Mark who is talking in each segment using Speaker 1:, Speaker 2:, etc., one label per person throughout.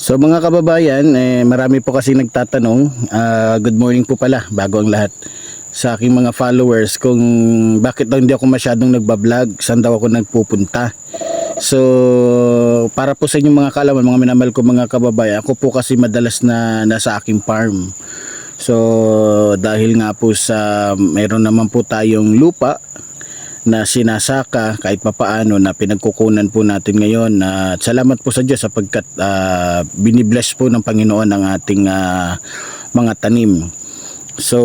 Speaker 1: So mga kababayan, eh, marami po kasi nagtatanong, ah, good morning po pala bago ang lahat sa aking mga followers kung bakit daw hindi ako masyadong nagbablog, saan daw ako nagpupunta. So para po sa inyong mga kaalaman, mga minamahal ko mga kababayan, ako po kasi madalas na nasa aking farm. So dahil nga po sa meron naman po tayong lupa na sinasaka kahit papaano na pinagkukunan po natin ngayon. At salamat po sa Diyos sapagkat uh, binibless po ng Panginoon ang ating ah, mga tanim. So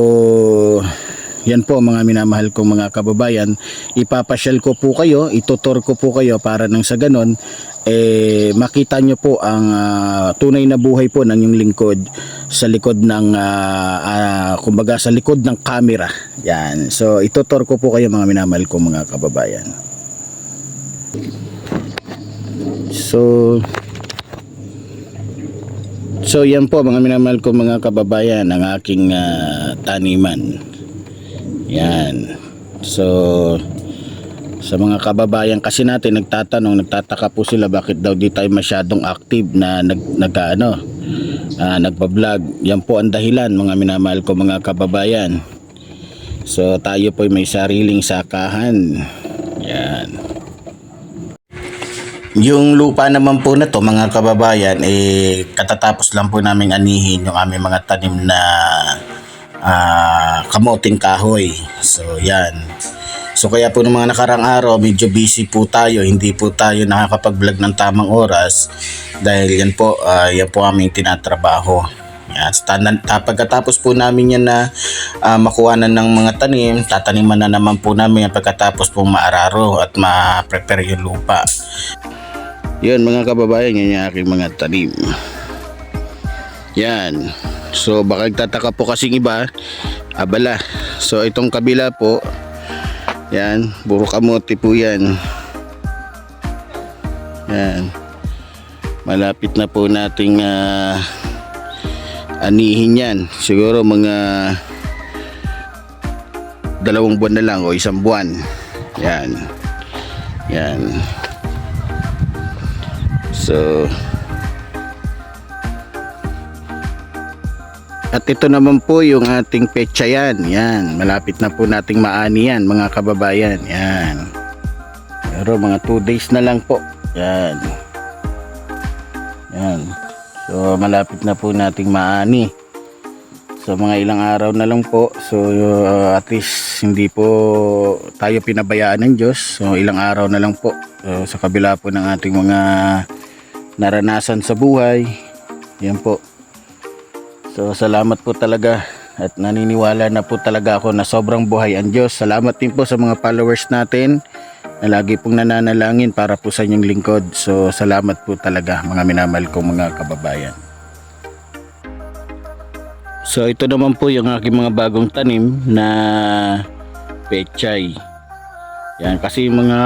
Speaker 1: yan po mga minamahal kong mga kababayan. Ipapasyal ko po kayo itutor ko po kayo para nang sa ganon eh makita nyo po ang ah, tunay na buhay po ng yung lingkod sa likod ng ah, ah, kumbaga sa likod ng camera yan so itutor ko po kayo mga minamahal kong mga kababayan so So yan po mga minamahal ko mga kababayan ang aking ah, taniman. Yan. So sa mga kababayan kasi natin nagtatanong, nagtataka po sila bakit daw di tayo masyadong active na nag, nag ano, ah, nagpa-vlog. Yan po ang dahilan mga minamahal ko mga kababayan. So tayo po may sariling sakahan. Yan. Yung lupa naman po na to mga kababayan eh katatapos lang po namin anihin yung aming mga tanim na ah, kamoting kahoy. So yan. So kaya po ng mga nakarang araw medyo busy po tayo, hindi po tayo nakakapag-vlog ng tamang oras dahil yan po ah, yan po aming tinatrabaho. Yan, ta- pagkatapos po namin yan na ah, makuhanan ng mga tanim, tataniman na naman po namin pagkatapos po maararo at ma-prepare yung lupa. Yun mga kababayan, yan yung aking mga tanim. Yan. So baka nagtataka po kasing iba, abala. So itong kabila po, yan, puro kamote po yan. Yan. Malapit na po nating ah, anihin yan. Siguro mga dalawang buwan na lang o isang buwan. Yan. Yan. So At ito naman po yung ating petsa yan. Yan. Malapit na po nating maani yan mga kababayan. Yan. Pero mga 2 days na lang po. Yan. Yan. So malapit na po nating maani. So mga ilang araw na lang po. So uh, at least hindi po tayo pinabayaan ng Diyos. So ilang araw na lang po. So, sa kabila po ng ating mga naranasan sa buhay. Yan po. So salamat po talaga at naniniwala na po talaga ako na sobrang buhay ang Diyos. Salamat din po sa mga followers natin na lagi pong nananalangin para po sa inyong lingkod. So salamat po talaga mga minamahal kong mga kababayan. So ito naman po yung aking mga bagong tanim na pechay. Yan kasi mga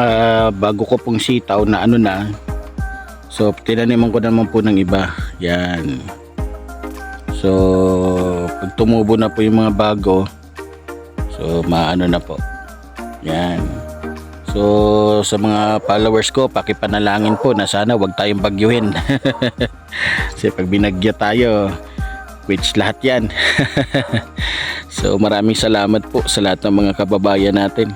Speaker 1: bago ko pong sitaw na ano na. So tinaniman ko naman po ng iba. Yan. So, pag tumubo na po yung mga bago, so maano na po. Yan. So, sa mga followers ko, pakipanalangin po na sana wag tayong bagyuhin. Kasi pag binagyo tayo, which lahat yan. so, maraming salamat po sa lahat ng mga kababayan natin.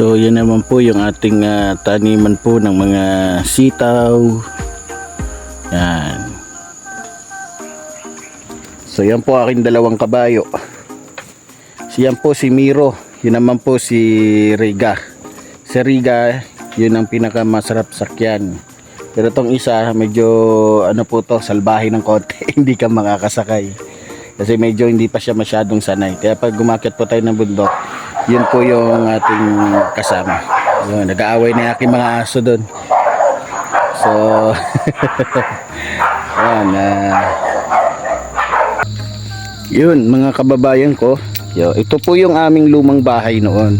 Speaker 1: So yan naman po yung ating ah, taniman po ng mga sitaw. Yan. So yan po aking dalawang kabayo. Siyan po si Miro. Yun naman po si Riga. Si Riga, yun ang pinakamasarap sakyan. Pero tong isa, medyo ano po to, salbahe ng konti. hindi ka makakasakay. Kasi medyo hindi pa siya masyadong sanay. Kaya pag gumakit po tayo ng bundok, yun po yung ating kasama. Yun, nag-aaway na aking mga aso doon. So, yan. ah. yun, mga kababayan ko. Yo, ito po yung aming lumang bahay noon.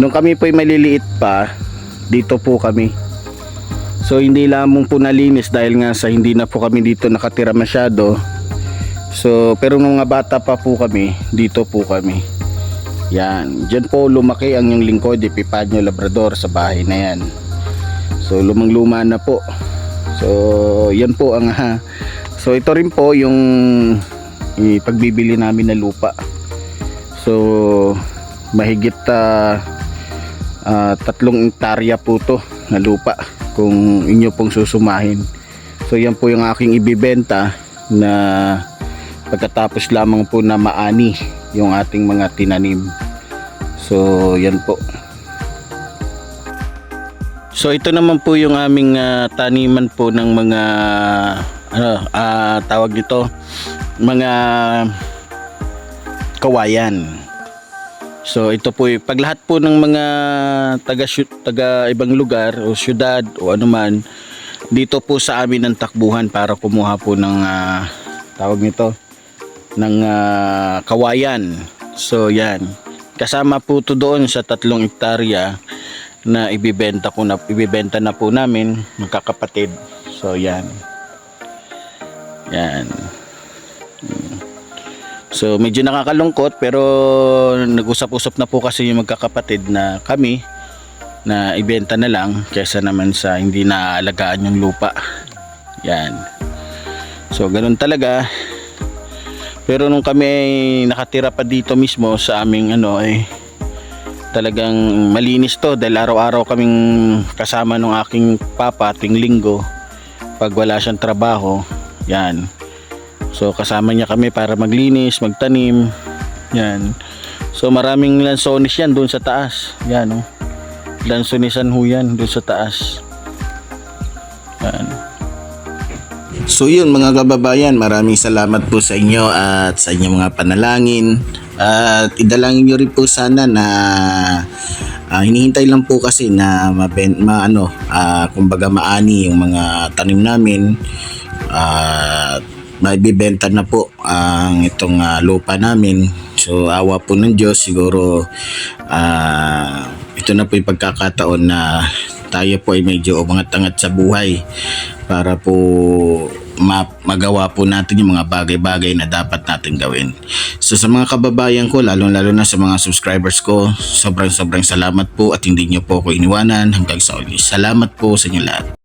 Speaker 1: Nung kami po ay maliliit pa, dito po kami. So hindi lamang po nalinis dahil nga sa hindi na po kami dito nakatira masyado. So pero nung mga bata pa po kami, dito po kami. Yan, diyan po lumaki ang yung lingkod, Epipanyo Labrador sa bahay na yan. So lumang luma na po. So yan po ang ha. So ito rin po yung eh, pagbibili namin na lupa. So mahigit ah, ah, tatlong hektarya po to na lupa kung inyo pong susumahin. So yan po yung aking ibibenta na pagkatapos lamang po na maani yung ating mga tinanim. So yan po. So ito naman po yung aming ah, taniman po ng mga ano ah, tawag nito mga kawayan. So ito po y- pag lahat po ng mga taga taga ibang lugar o syudad o ano man dito po sa amin ang takbuhan para kumuha po ng ah, tawag nito ng ah, kawayan. So yan. Kasama po to doon sa tatlong hektarya na ibibenta ko na ibibenta na po namin magkakapatid. So yan. Yan. So medyo nakakalungkot pero nag-usap-usap na po kasi yung magkakapatid na kami na ibenta na lang kaysa naman sa hindi na alagaan yung lupa. Yan. So ganun talaga. Pero nung kami ay nakatira pa dito mismo sa aming ano ay talagang malinis to dahil araw-araw kaming kasama ng aking papa ting linggo pag wala siyang trabaho. Yan. So kasama niya kami para maglinis, magtanim. Yan. So maraming lansones yan doon sa taas. Yan oh. Lansonisan ho yan doon sa taas. Yan.
Speaker 2: So yun mga kababayan, maraming salamat po sa inyo at sa inyong mga panalangin. At idalangin nyo rin po sana na ah, hinihintay lang po kasi na maben, ma, ano, ah, kumbaga maani yung mga tanim namin. At maibibenta na po ang itong ah, lupa namin. So awa po ng Diyos siguro ah, ito na po yung pagkakataon na tayo po ay medyo umangat-angat sa buhay para po ma- magawa po natin yung mga bagay-bagay na dapat natin gawin. So sa mga kababayan ko, lalo-lalo na sa mga subscribers ko, sobrang-sobrang salamat po at hindi nyo po ako iniwanan hanggang sa uli. Salamat po sa inyo lahat.